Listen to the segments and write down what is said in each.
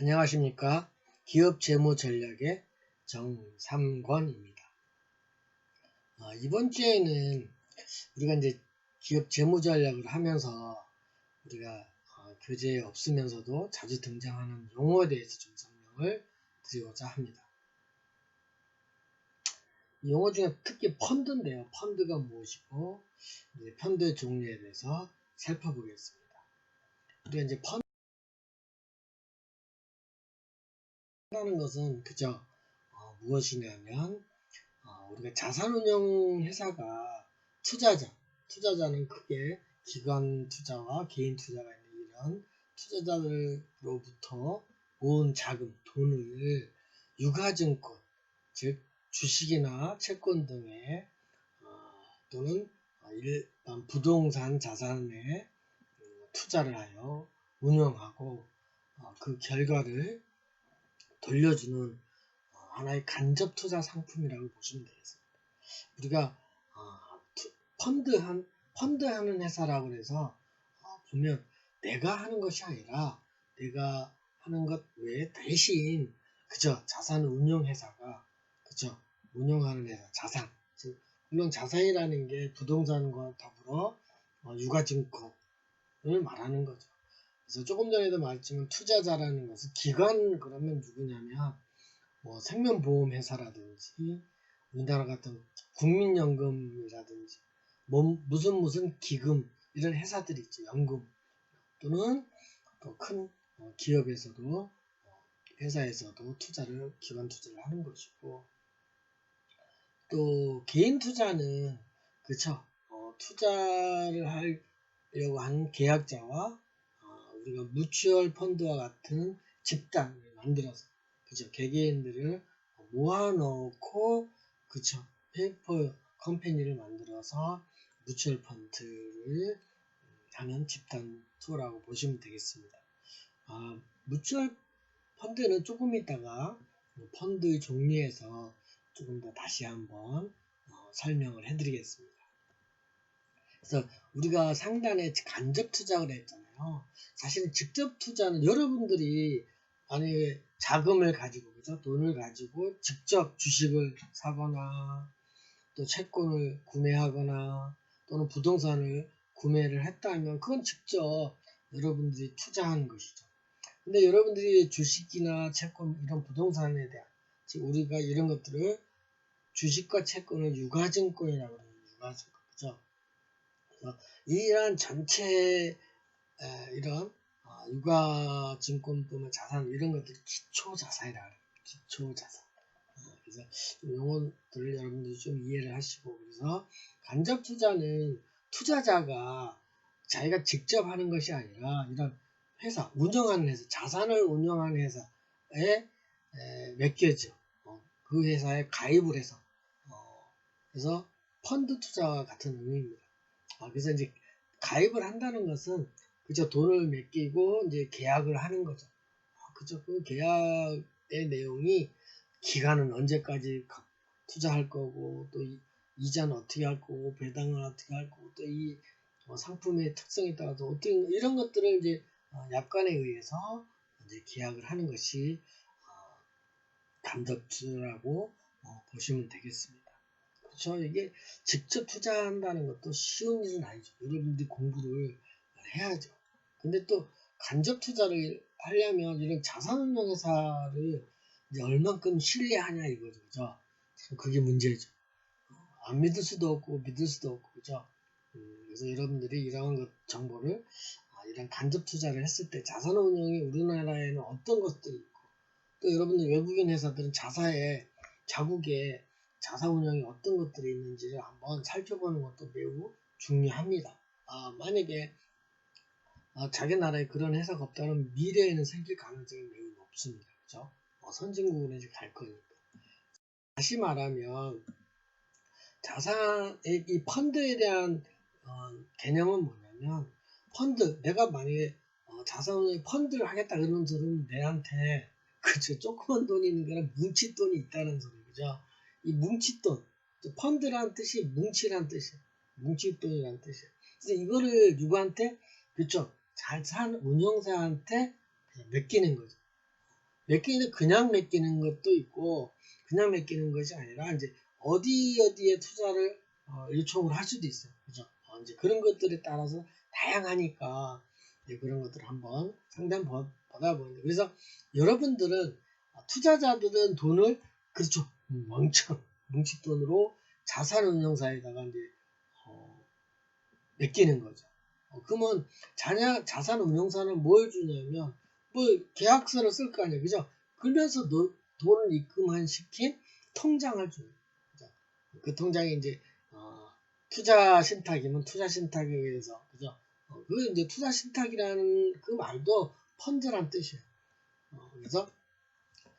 안녕하십니까. 기업 재무 전략의 정삼권입니다. 어, 이번 주에는 우리가 이제 기업 재무 전략을 하면서 우리가 어, 교재에 없으면서도 자주 등장하는 용어에 대해서 좀 설명을 드리고자 합니다. 이 용어 중에 특히 펀드인데요. 펀드가 무엇이고 펀드 종류에 대해서 살펴보겠습니다. 우리가 이제 펀드 라는 것은 그저 어, 무엇이냐면 어, 우리가 자산운용 회사가 투자자, 투자자는 크게 기관 투자와 개인 투자가 있는 이런 투자자들로부터 모은 자금, 돈을 유가증권, 즉 주식이나 채권 등의 어, 또는 일반 부동산 자산에 음, 투자를 하여 운영하고 어, 그 결과를 돌려주는 어, 하나의 간접 투자 상품이라고 보시면 되겠습니다. 우리가 어, 펀드 한 펀드 하는 회사라고 해서 어, 보면 내가 하는 것이 아니라 내가 하는 것 외에 대신 그저 자산 운용 회사가 그저 운영하는 회사 자산 즉 물론 자산이라는 게 부동산과 더불어 유가증권을 말하는 거죠. 그래서 조금 전에도 말했지만 투자자라는 것은 기관 그러면 누구냐면 뭐 생명보험 회사라든지 우리나라 같은 국민연금이라든지 뭐 무슨 무슨 기금 이런 회사들이 있죠. 연금 또는 큰 어, 기업에서도 어, 회사에서도 투자를 기관 투자를 하는 것이고 또 개인 투자는 그쵸? 어, 투자를 하려고 하는 계약자와 우리가 뮤추얼 펀드와 같은 집단을 만들어서 그죠 개개인들을 모아놓고 그쵸 페이퍼 컴퍼니를 만들어서 뮤추얼 펀드를 하는 집단 투어라고 보시면 되겠습니다. 아, 뮤추얼 펀드는 조금 있다가 펀드 종류에서 조금 더 다시 한번 어, 설명을 해드리겠습니다. 그래서 우리가 상단에 간접 투자를 했잖아요. 사실은 직접 투자는 여러분들이 만약에 자금을 가지고 그죠 돈을 가지고 직접 주식을 사거나 또 채권을 구매하거나 또는 부동산을 구매를 했다면 그건 직접 여러분들이 투자하는 것이죠. 근데 여러분들이 주식이나 채권 이런 부동산에 대한 즉 우리가 이런 것들을 주식과 채권을 유가증권이라고 해요. 유가증권 그죠? 이러한 전체 이런 어, 유가증권뿐만 자산 이런 것들이 기초자산이라 그래요. 기초자산. 어, 그래서 용어들을 여러분들이 좀 이해를 하시고 그래서 간접 투자는 투자자가 자기가 직접 하는 것이 아니라 이런 회사 운영하는 회사 자산을 운영하는 회사에 맡겨져 어, 그 회사에 가입을 해서 그래서 펀드 투자와 같은 의미입니다. 그래서 이제 가입을 한다는 것은 그저 돈을 맡기고 이제 계약을 하는 거죠. 아, 그죠. 그 계약의 내용이 기간은 언제까지 투자할 거고 또 이자는 어떻게 할 거고 배당은 어떻게 할 거고 또이 어, 상품의 특성에 따라서 어떻게 이런 것들을 이제 어, 약관에 의해서 이제 계약을 하는 것이 간접투자라고 어, 보시면 되겠습니다. 그렇죠? 이게 직접 투자한다는 것도 쉬운 일은 아니죠. 여러분들이 공부를 해야죠. 근데 또 간접 투자를 하려면 이런 자산운용회사를 얼만큼 신뢰하냐 이거죠. 그죠? 그게 문제죠. 안 믿을 수도 없고 믿을 수도 없고 그죠? 음, 그래서 여러분들이 이런 것 정보를 아, 이런 간접 투자를 했을 때 자산운용이 우리나라에는 어떤 것들이 있고 또 여러분들 외국인 회사들은 자사에 자국에 자사운용이 어떤 것들이 있는지를 한번 살펴보는 것도 매우 중요합니다. 아, 만약에 아, 자기 나라에 그런 회사가 없다면 미래에는 생길 가능성이 매우 높습니다. 그죠? 어, 선진국으로 이제 갈 거니까. 다시 말하면, 자산, 이 펀드에 대한 어, 개념은 뭐냐면, 펀드, 내가 만약에 어, 자산운용 펀드를 하겠다 그러는 소리는 내한테, 그죠? 조그만 돈이 있는 게 아니라 뭉칫돈이 있다는 소리, 그죠? 이 뭉칫돈, 펀드란 뜻이 뭉치란 뜻이에요. 뭉칫돈이란 뜻이에요. 그래서 이거를 누구한테, 그쵸? 잘 산 운영사한테 맡기는 거죠. 맡기는 그냥 맡기는 것도 있고 그냥 맡기는 것이 아니라 이제 어디 어디에 투자를 어, 요청을 할 수도 있어요. 그죠? 어, 이제 그런 것들에 따라서 다양하니까 그런 것들을 한번 상담 받아보는데 그래서 여러분들은 어, 투자자들은 돈을 그렇죠 멍청 뭉칫돈으로 자산운용사에다가 이제 어, 맡기는 거죠. 어, 그러면 자녀, 자산 운용사는 뭘 주냐면 뭐 계약서를 쓸 거 아니에요. 그죠? 그러면서 너, 돈을 입금한 시킨 통장을 줘요. 그죠? 그 통장이 이제 어, 투자 신탁이면 투자 신탁에 의해서 그죠? 어, 그 이제 투자 신탁이라는 그 말도 펀드란 뜻이에요. 어, 그래서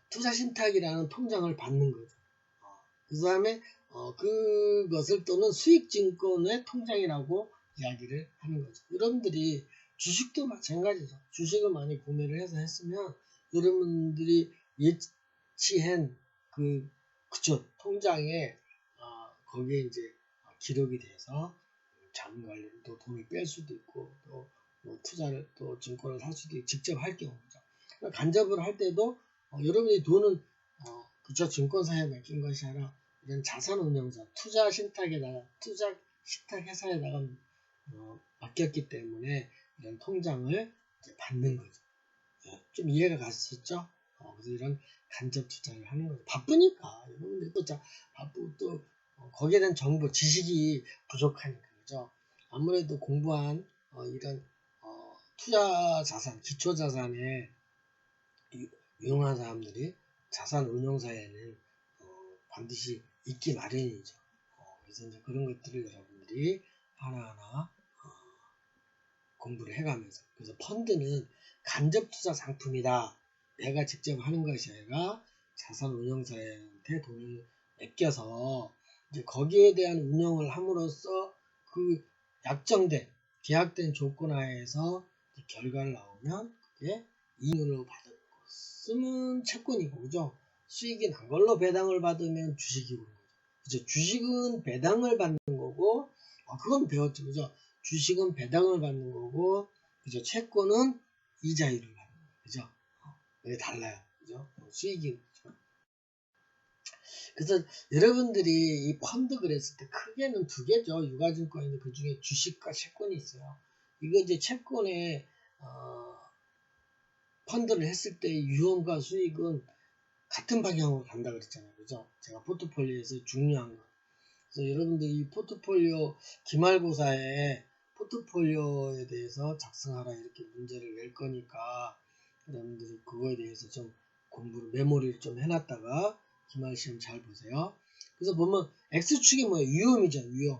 투자 신탁이라는 통장을 받는 거죠. 어, 그 다음에 어, 그것을 또는 수익증권의 통장이라고 이야기를 하는 거죠. 여러분들이 주식도 마찬가지죠. 주식을 많이 구매를 해서 했으면 여러분들이 예치한 그 그쵸 통장에 어, 거기에 이제 기록이 돼서 자금 관리도 돈을 뺄 수도 있고 또 뭐 투자를 또 증권을 살 수도 있고 직접 할 경우죠. 그러니까 간접을 할 때도 어, 여러분이 돈은 어, 그쵸 증권사에 맡긴 것이 아니라 이런 자산운용사 투자 신탁에다가 투자 신탁 회사에다가 어, 맡겼기 때문에 이런 통장을 받는 거죠. 예, 좀 이해가 갔었죠? 어, 그래서 이런 간접 투자를 하는 거죠. 바쁘니까 여러분들 또 자, 바쁘고 또 어, 거기에 대한 정보, 지식이 부족하니까 그죠. 아무래도 공부한 어, 이런 어, 투자 자산, 기초 자산에 유용한 사람들이 자산 운용사에는 어, 반드시 있기 마련이죠. 어, 그래서 이제 그런 것들을 여러분들이 하나하나 공부를 해가면서 그래서 펀드는 간접 투자 상품이다. 내가 직접 하는 것이 아니라 자산 운용사한테 돈을 맡겨서 이제 거기에 대한 운영을 함으로써 그 약정된 계약된 조건 하에서 결과를 나오면 그게 이윤을 받은 것은 채권이고 그죠? 수익이 난 걸로 배당을 받으면 주식이고 그죠? 주식은 배당을 받는 거고 아, 그건 배웠죠 그죠? 주식은 배당을 받는 거고, 그죠? 채권은 이자율을 받는 거예요. 그죠? 어, 이게 달라요. 그죠? 어, 수익이. 그죠? 그래서 여러분들이 이 펀드 그랬을 때 크게는 두 개죠. 유가증권인데 그 중에 주식과 채권이 있어요. 이거 이제 채권에, 어, 펀드를 했을 때 유언과 수익은 같은 방향으로 간다 그랬잖아요. 그죠? 제가 포트폴리오에서 중요한 거. 그래서 여러분들이 이 포트폴리오 기말고사에 포트폴리오에 대해서 작성하라 이렇게 문제를 낼 거니까 여러분들이 그거에 대해서 좀 공부를 메모리를 좀 해놨다가 기말 시험 잘 보세요. 그래서 보면 X축이 뭐예요? 위험이죠. 위험.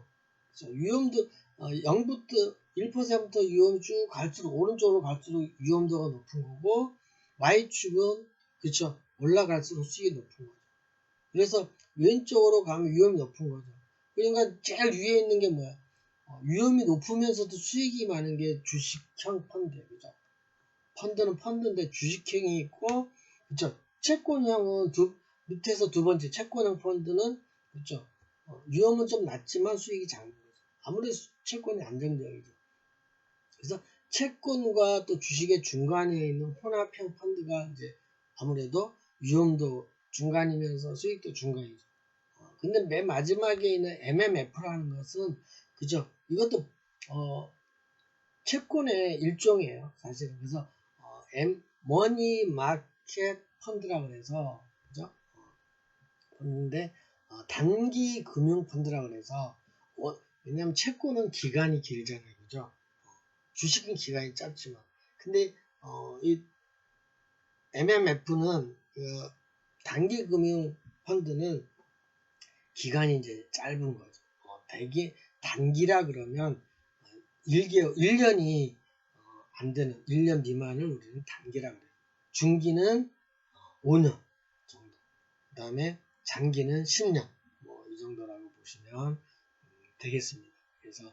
그렇죠? 위험도 어, 0부터 1%부터 위험이 쭉 갈수록 오른쪽으로 갈수록 위험도가 높은 거고 Y축은 그렇죠. 올라갈수록 수익이 높은 거죠. 그래서 왼쪽으로 가면 위험이 높은 거죠. 그러니까 제일 위에 있는 게 뭐야? 어, 위험이 높으면서도 수익이 많은 게 주식형 펀드, 그죠? 펀드는 펀드인데 주식형이 있고, 그죠? 채권형은 두, 밑에서 두 번째 채권형 펀드는, 그죠? 어, 위험은 좀 낮지만 수익이 작은 거죠. 아무래도 채권이 안정적이죠. 그래서 채권과 또 주식의 중간에 있는 혼합형 펀드가 이제 아무래도 위험도 중간이면서 수익도 중간이죠. 어, 근데 맨 마지막에 있는 MMF라는 것은 그죠? 이것도 어, 채권의 일종이에요. 사실은 그래서 어, M 머니 마켓 펀드라고 해서 그죠? 어, 펀드인데 어, 단기 금융 펀드라고 해서 어, 왜냐하면 채권은 기간이 길잖아요, 그죠? 어, 주식은 기간이 짧지만 근데 어, 이 MMF는 그 단기 금융 펀드는 기간이 이제 짧은 거죠. 어, 대기 단기라 그러면 1개월, 1년이 어, 안 되는 1년 미만을 우리는 단기라 그래요. 중기는 5년 정도. 그 다음에 장기는 10년. 뭐 이 정도라고 보시면 음, 되겠습니다. 그래서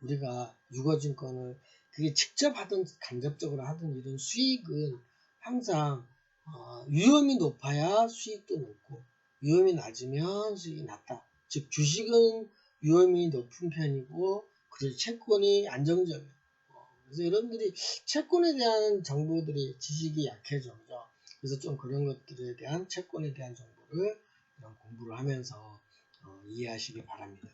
우리가 유거증권을 그게 직접 하든 간접적으로 하든 이런 수익은 항상 어, 위험이 높아야 수익도 높고 위험이 낮으면 수익이 낮다. 즉 주식은 위험이 높은 편이고 그리고 채권이 안정적이에요. 어, 그래서 여러분들이 채권에 대한 정보들이 지식이 약해져. 그죠? 그래서 좀 그런 것들에 대한 채권에 대한 정보를 공부를 하면서 어, 이해하시기 바랍니다.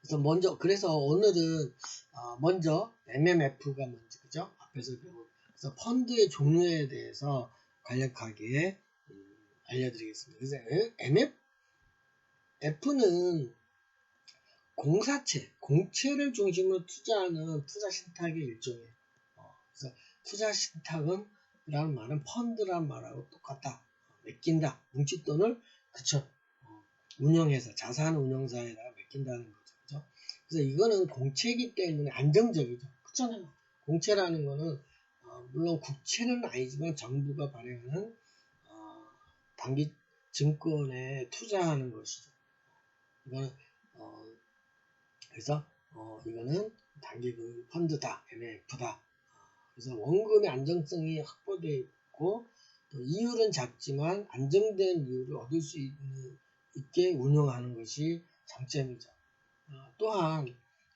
그래서 먼저 그래서 오늘은 어, 먼저 MMF가 뭔지 그죠? 앞에서 배운 그래서 펀드의 종류에 대해서 간략하게 음, 알려드리겠습니다. 그래서 MMF는 공사채, 공채를 중심으로 투자하는 투자 신탁의 일종이에요. 어, 그래서 투자 신탁은 이라는 말은 펀드란 말하고 똑같다. 맡긴다. 뭉칫돈을 그쵸. 어, 운영해서 자산 운용사에다가 맡긴다는 거죠. 그죠? 그래서 이거는 공채이기 때문에 안정적이죠. 그렇잖아요. 공채라는 거는 어, 물론 국채는 아니지만 정부가 발행하는 어, 단기 증권에 투자하는 것이죠. 이거는 어, 그래서 어, 이거는 단기 그 펀드다, MF다. 그래서 원금의 안정성이 확보되어 있고 또 이율은 작지만 안정된 이율을 얻을 수 있는, 있게 운영하는 것이 장점이죠. 어, 또한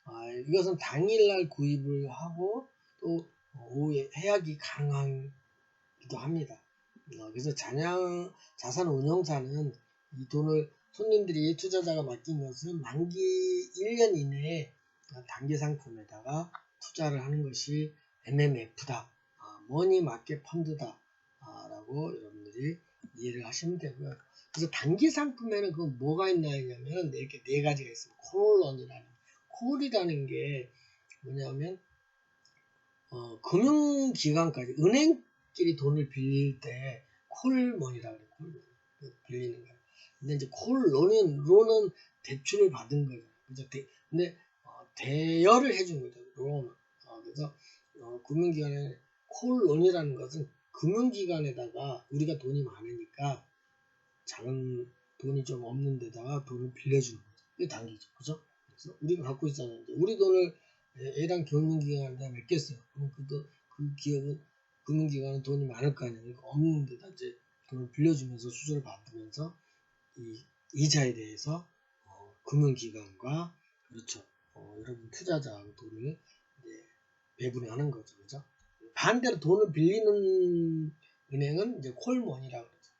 어, 이것은 당일날 구입을 하고 또 오후에 해약이 가능하기도 합니다. 어, 그래서 잔양 자산 운용사는 이 돈을 손님들이 투자자가 맡긴 것은 만기 1년 이내에 단기 상품에다가 투자를 하는 것이 MMF다. 아, 머니 마켓 펀드다. 아, 라고 여러분들이 이해를 하시면 되고요. 그래서 단기 상품에는 그 뭐가 있나 하냐면 이렇게 네 가지가 있습니다. 콜런이라는 콜이라는 게 뭐냐면 어, 금융기관까지 은행 끼리 돈을 빌릴 때 콜머니라고 그래요. 콜머니 빌리는 거예요. 근데 이제 콜론은 론은 대출을 받은 거죠. 그죠? 대, 근데 어, 대여를 해준 거죠. 론. 어, 그래서 어, 금융기관에 콜론이라는 것은 금융기관에다가 우리가 돈이 많으니까 작은 돈이 좀 없는 데다가 돈을 빌려주는 거죠. 이게 단기죠. 그죠? 그래서 우리가 갖고 있잖아요. 우리 돈을 A랑 금융기관에다 맡겼어요. 그럼 그, 돈, 그 기업은 금융 기관은 돈이 많을 거 아니에요. 그러니까 없는 데다 이제 돈을 빌려주면서 수수료를 받으면서 이 이자에 대해서 어, 금융기관과 그렇죠. 어, 여러분 투자자하고 돈을 배분하는 거죠. 그죠? 반대로 돈을 빌리는 은행은 이제 콜머니라고 그러죠.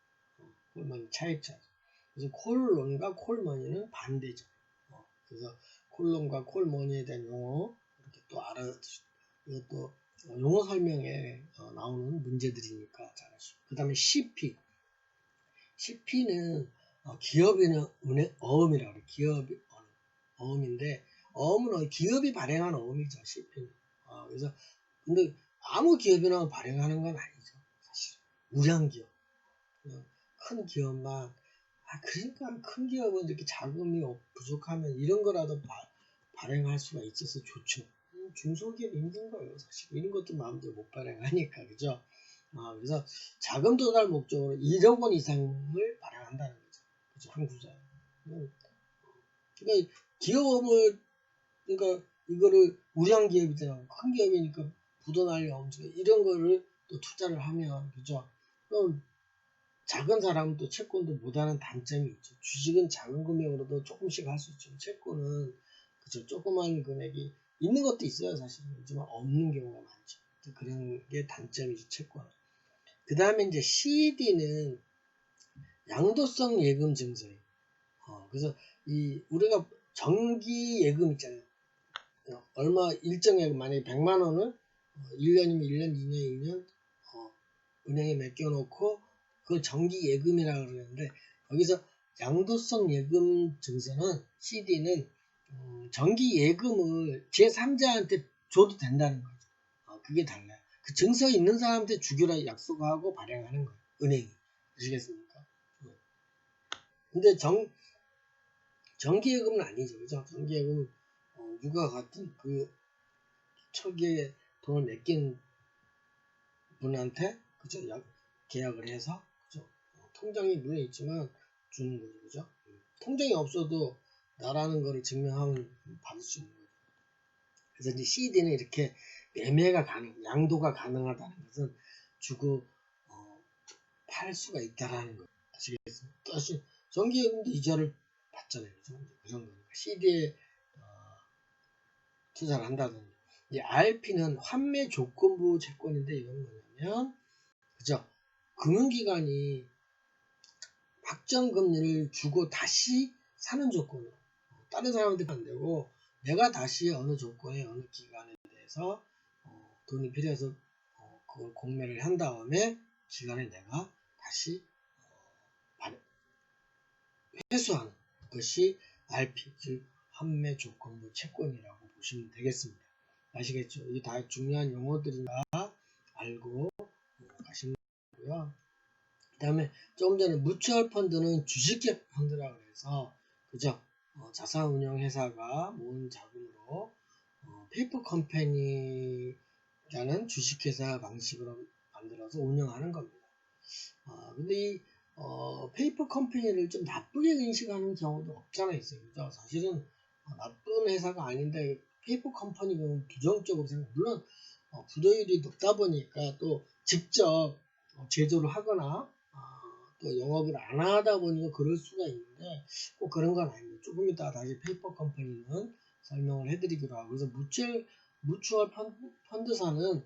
어, 콜머니 차입자. 그래서 콜론과 콜머니는 반대죠. 어, 그래서 콜론과 콜머니에 대한 용어 이렇게 또 알아두시고 이것도 용어 설명에 어, 나오는 문제들이니까 잘 아시고 그 다음에 CP CP는 어, 은행 어음이라고 그래요. 기업이 어음인데 어음은 기업이 발행한 어음이죠. CP는 어, 그래서 근데 아무 기업이나 발행하는 건 아니죠. 사실 우량 기업, 큰 기업만 아 그러니까 큰 기업은 이렇게 자금이 부족하면 이런 거라도 바, 발행할 수가 있어서 좋죠. 중소기업 힘든 거예요, 사실 이런 것도 마음대로 못 발행하니까 그죠. 아, 그래서 자금 도달 목적으로 1억 원 이상을 발행한다는 거죠. 그죠, 한 구자에. 그러니까 기업을 그러니까 이거를 우량 기업이잖아. 큰 기업이니까 부도날 염증 이런 거를 또 투자를 하면 그죠? 그럼 작은 사람은 또 채권도 못하는 단점이 있죠. 주식은 작은 금액으로도 조금씩 할 수 있죠. 채권은 그죠? 조그만 금액이 있는 것도 있어요. 사실은 하지만 없는 경우가 많죠. 그런 게 단점이죠. 채권은. 그 다음에 이제 CD는 양도성 예금 증서예요. 어, 그래서 이 우리가 정기 예금 있잖아요. 얼마 일정액 만약에 100만 원을 1년이면 1년, 2년, 2년 어, 은행에 맡겨놓고 그 정기 예금이라고 그러는데 거기서 양도성 예금 증서는 CD는 음, 정기 예금을 제3자한테 줘도 된다는 거죠. 어, 그게 달라요. 그 증서 있는 사람한테 주기로 약속하고 발행하는 거예요. 은행이. 아시겠습니까? 네. 근데 정, 정기예금은 아니죠. 그죠? 정기예금은 누가 같은 그 초기에 돈을 맡긴 분한테 그죠 약, 계약을 해서 그죠 어, 통장이 물론 있지만 주는 거죠 그죠 통장이 없어도 나라는 거를 증명하면 받을 수 있는 거죠 그래서 이제 CD는 이렇게 매매가 가능 양도가 가능하다는 것은 주고 어, 팔 수가 있다라는 거 아시겠습니까? 다시 정기예금도 이자를 받잖아요 그런 거니까 CD에 투자를 한다든지. 이 RP는 환매 조건부 채권인데 이건 뭐냐면 그죠? 금융기관이 확정 금리를 주고 다시 사는 조건으로 다른 사람한테 안 되고 내가 다시 어느 조건에 어느 기간에 대해서 어, 돈이 필요해서 어, 그걸 공매를 한 다음에 기간에 내가 다시 어, 발- 회수하는 것이 RP 즉 판매 조건부 채권이라고 보시면 되겠습니다. 아시겠죠? 이게 다 중요한 용어들이니까 알고 가시면 되고요. 그 다음에 조금 전에 뮤추얼 펀드는 주식계 펀드라고 해서 그죠? 어, 자산운용 회사가 모은 자금으로 어, 페이퍼 컴퍼니라는 주식회사 방식으로 만들어서 운영하는 겁니다. 어, 근데 이 어, 페이퍼 컴퍼니를 좀 나쁘게 인식하는 경우도 없잖아 있어요. 그죠? 사실은 어, 나쁜 회사가 아닌데 페이퍼 컴퍼니 는 부정적으로 생각. 물론 어, 부도율이 높다 보니까 또 직접 어, 제조를 하거나 영업을 안 하다 보니까 그럴 수가 있는데 꼭 그런 건 아닙니다. 조금 이따 다시 페이퍼 컴퍼니는 설명을 해드리기로 하고 그래서 무추얼 무추얼 펀드, 사는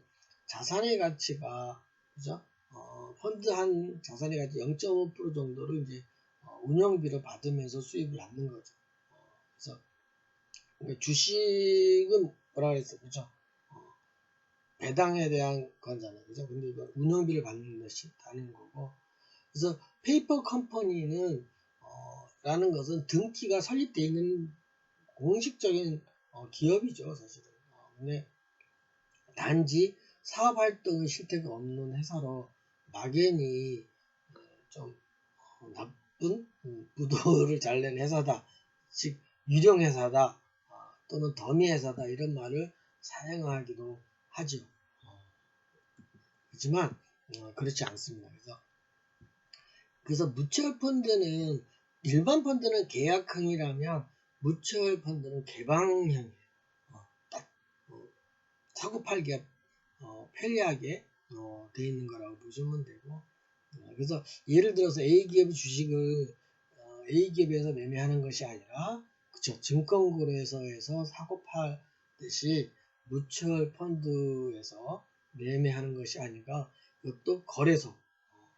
자산의 가치가 그죠? 어, 펀드 한 자산의 가치 0.5% 정도를 이제 어, 운영비로 받으면서 수입을 낳는 거죠. 어, 그래서 그러니까 주식은 뭐라 그랬어요, 그죠? 어, 배당에 대한 거잖아요, 그죠? 근데 이거 운영비를 받는 것이 다른 거고. 그래서 페이퍼 컴퍼니는 어, 라는 것은 등기가 설립되어 있는 공식적인 어, 기업이죠, 사실은. 어, 근데 단지 사업 활동의 실태가 없는 회사로 막연히 어, 좀 어, 나쁜 음, 부도를 잘 낸 회사다, 즉 유령 회사다, 어, 또는 더미 회사다 이런 말을 사용하기도 하죠. 어, 하지만 어, 그렇지 않습니다. 그래서 그래서 무채월 펀드는 일반 펀드는 계약형이라면 무채월 펀드는 개방형이에요. 어, 딱 어, 사고 팔기가 어, 편리하게 어, 되어 있는 거라고 보시면 되고 어, 그래서 예를 들어서 A 기업 주식을 어, A 기업에서 매매하는 것이 아니라 그쵸 증권거래소에서 사고 팔듯이 무채월 펀드에서 매매하는 것이 아니라 이것도 거래소 어,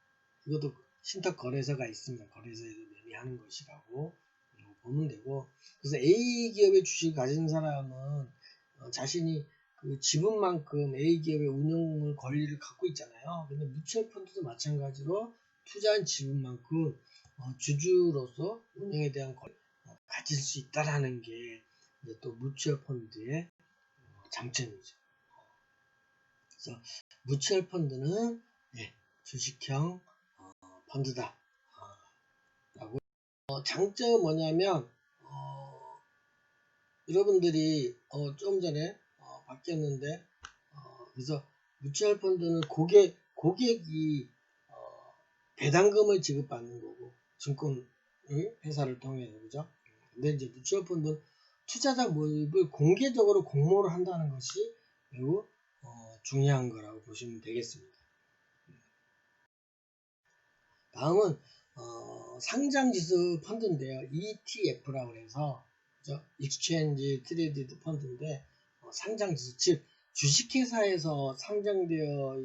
이것도 신탁 거래소가 있습니다. 거래소에서 매매하는 것이라고 보면 되고 그래서 A 기업의 주식을 가진 사람은 어, 자신이 그 지분만큼 A 기업의 운영 권리를 갖고 있잖아요. 근데 뮤추얼 펀드도 마찬가지로 투자한 지분만큼 어, 주주로서 운영에 대한 권리 어, 가질 수 있다라는 게또 뮤추얼 펀드의 어, 장점이죠. 그래서 뮤추얼 펀드는 네, 주식형 어, 펀드다. 라고 장점은 뭐냐면 어, 여러분들이 어, 좀 전에 어, 바뀌었는데 어, 그래서 뮤추얼 펀드는 고객 고객이 어, 배당금을 지급받는 거고 증권 회사를 통해서 그죠? 근데 이제 뮤추얼 펀드는 투자자 모입을 공개적으로 공모를 한다는 것이 매우 어, 중요한 거라고 보시면 되겠습니다. 다음은 어, 상장지수 펀드인데요. ETF라고 해서 그죠? 익스체인지 트레이디드 펀드인데 어, 상장지수 즉 주식회사에서 상장되어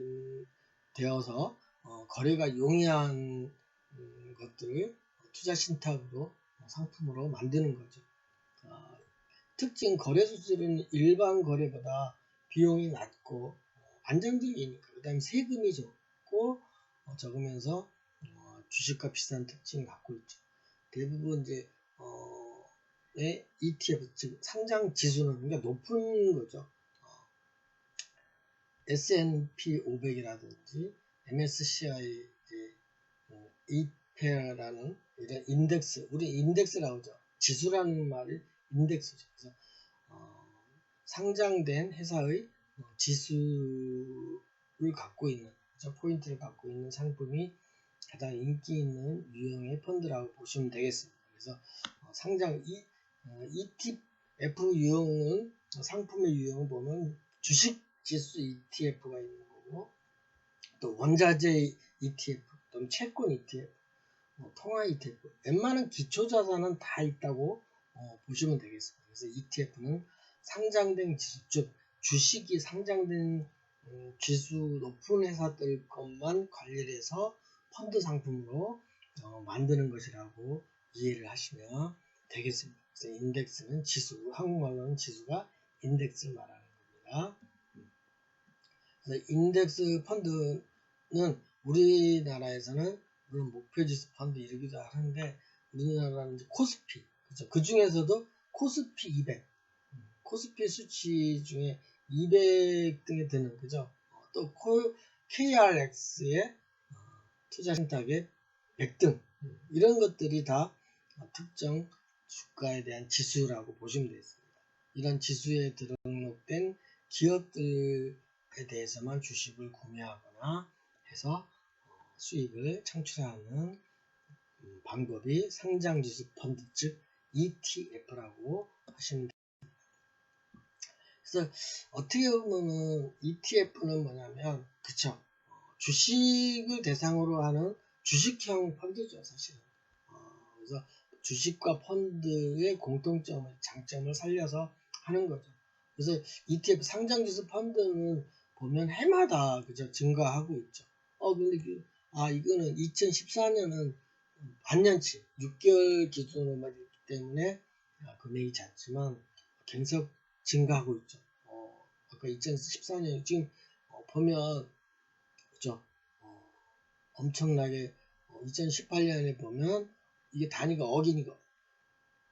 되어서 어, 거래가 용이한 음, 것들을 투자 신탁으로 어, 상품으로 만드는 거죠. 어, 특징 거래 수수료는 일반 거래보다 비용이 낮고 어, 안정적이니까 그다음에 세금이 적고 어, 적으면서 어, 주식과 비슷한 특징을 갖고 있죠. 대부분 이제 어, 의 ETF 즉 상장 지수는 그러니까 높은 거죠. 어, S&P 500이라든지 MSCI 이제 어, EP라는 이런 인덱스 우리 인덱스라고 하죠. 지수라는 말이 인덱스죠. 그래서 어, 상장된 회사의 어, 지수를 갖고 있는? 포인트를 갖고 있는 상품이 가장 인기 있는 유형의 펀드라고 보시면 되겠습니다. 그래서 어, 상장 이, 어, ETF 유형은 상품의 유형을 보면 주식 지수 ETF가 있는 거고 또 원자재 ETF 또는 채권 ETF 뭐 통화 ETF 웬만한 기초자산은 다 있다고 어, 보시면 되겠습니다. 그래서 ETF는 상장된 지수 즉 주식이 상장된 음, 지수 높은 회사들 것만 관리를 해서 펀드 상품으로 어, 만드는 것이라고 이해를 하시면 되겠습니다. 그래서 인덱스는 지수, 한국말로는 지수가 인덱스를 말하는 겁니다. 그래서 인덱스 펀드는 우리나라에서는 물론 목표지수 펀드 이러기도 하는데 우리나라는 코스피 그죠? 그 중에서도 코스피 200 코스피 수치 중에 200등에 드는 그죠? 어, 또 KRX의 어, 투자 신탁의 100등 이런 것들이 다 특정 주가에 대한 지수라고 보시면 되겠습니다. 이런 지수에 등록된 기업들에 대해서만 주식을 구매하거나 해서 어, 수익을 창출하는 음, 방법이 상장지수 펀드 즉 ETF라고 하시면 됩니다. 그래서 어떻게 보면은 ETF는 뭐냐면 그쵸 어, 주식을 대상으로 하는 주식형 펀드죠 사실은. 어, 그래서 주식과 펀드의 공통점을 장점을 살려서 하는 거죠. 그래서 ETF 상장지수 펀드는 보면 해마다 그죠 증가하고 있죠. 어 근데 그, 아 이거는 2014년은 반년치 6개월 기준으로만 있기 때문에 아, 금액이 작지만 계속 증가하고 있죠. 어, 아까 2014년 지금 어, 보면 그죠? 어, 엄청나게 2018년에 보면 이게 단위가 억이니까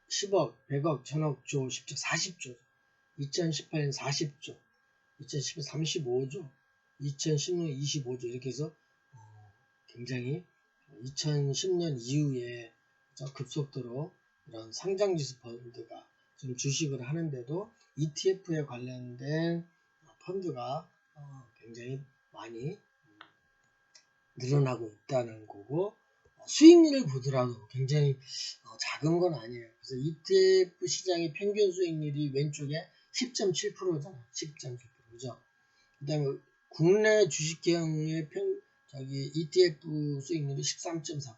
10억, 100억, 1000억, 조, 10조, 40조. 2018년 40조, 2010년 35조, 2010년 25조 이렇게 해서 어, 굉장히 2010년 이후에 급속도로 이런 상장지수 펀드가 지금 주식을 하는데도 ETF에 관련된 펀드가 어, 굉장히 많이 늘어나고 있다는 거고 수익률을 보더라도 굉장히 어, 작은 건 아니에요. 그래서 ETF 시장의 평균 수익률이 왼쪽에 10.7%잖아. 10.7% 그죠? 그다음에 국내 주식형의 평 저기 ETF 수익률이 13.4%.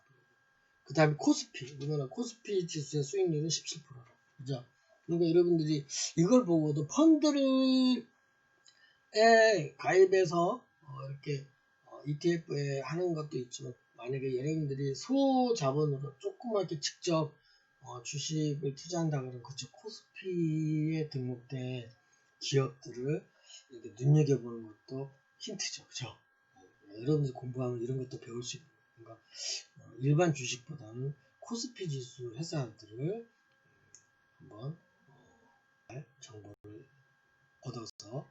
그 다음에 코스피, 우리나라 코스피 지수의 수익률은 17%라. 그죠? 그러니까 여러분들이 이걸 보고도 펀드를 에 가입해서 어, 이렇게 어, ETF에 하는 것도 있지만 만약에 여러분들이 소자본으로 조그맣게 직접 어, 주식을 투자한다 그러면 그쪽 코스피에 등록된 기업들을 이렇게 눈여겨보는 것도 힌트죠. 그죠? 어, 여러분들 공부하면 이런 것도 배울 수 있는 그러니까 어, 일반 주식보다는 코스피 지수 회사들을 한번 정보를 얻어서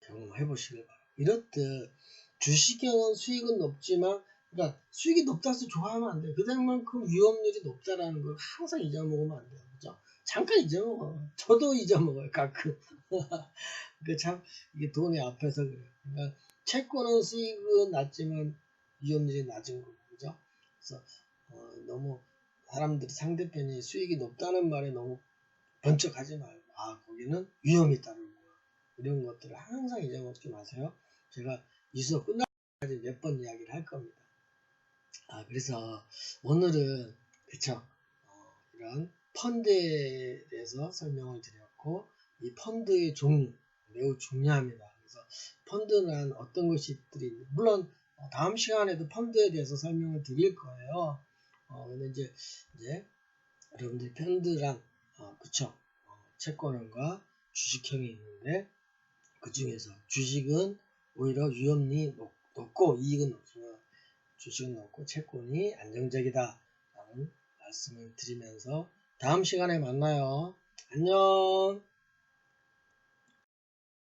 경험해 보시길 바랍니다. 이렇듯 주식형은 수익은 높지만 그러니까 수익이 높다 해서 좋아하면 안 돼. 그만큼 위험률이 높다라는 걸 항상 잊어먹으면 안 돼요. 그죠? 잠깐 잊어먹어. 저도 잊어먹어요. 가끔. 그 참 이게 돈이 앞에서 그래요. 그러니까 채권은 수익은 낮지만 위험률이 낮은 거고 그죠? 그래서 어, 너무 사람들이 상대편이 수익이 높다는 말에 너무 번쩍하지 말고 아 거기는 위험이 있다는 거 이런 것들을 항상 잊어먹지 마세요. 제가 이 수업 끝날까지 몇 번 이야기를 할 겁니다. 아 그래서 오늘은 그쵸 어, 이런 펀드에 대해서 설명을 드렸고 이 펀드의 종류 매우 중요합니다. 그래서 펀드는 어떤 것이들이 물론 다음 시간에도 펀드에 대해서 설명을 드릴 거예요. 어, 근데 이제 이제 여러분들이 펀드랑 어, 그쵸 어, 채권과 주식형이 있는데 그 중에서 주식은 오히려 위험이 높, 고 이익은 높지만 주식은 높고 채권이 안정적이다 라는 말씀을 드리면서 다음 시간에 만나요. 안녕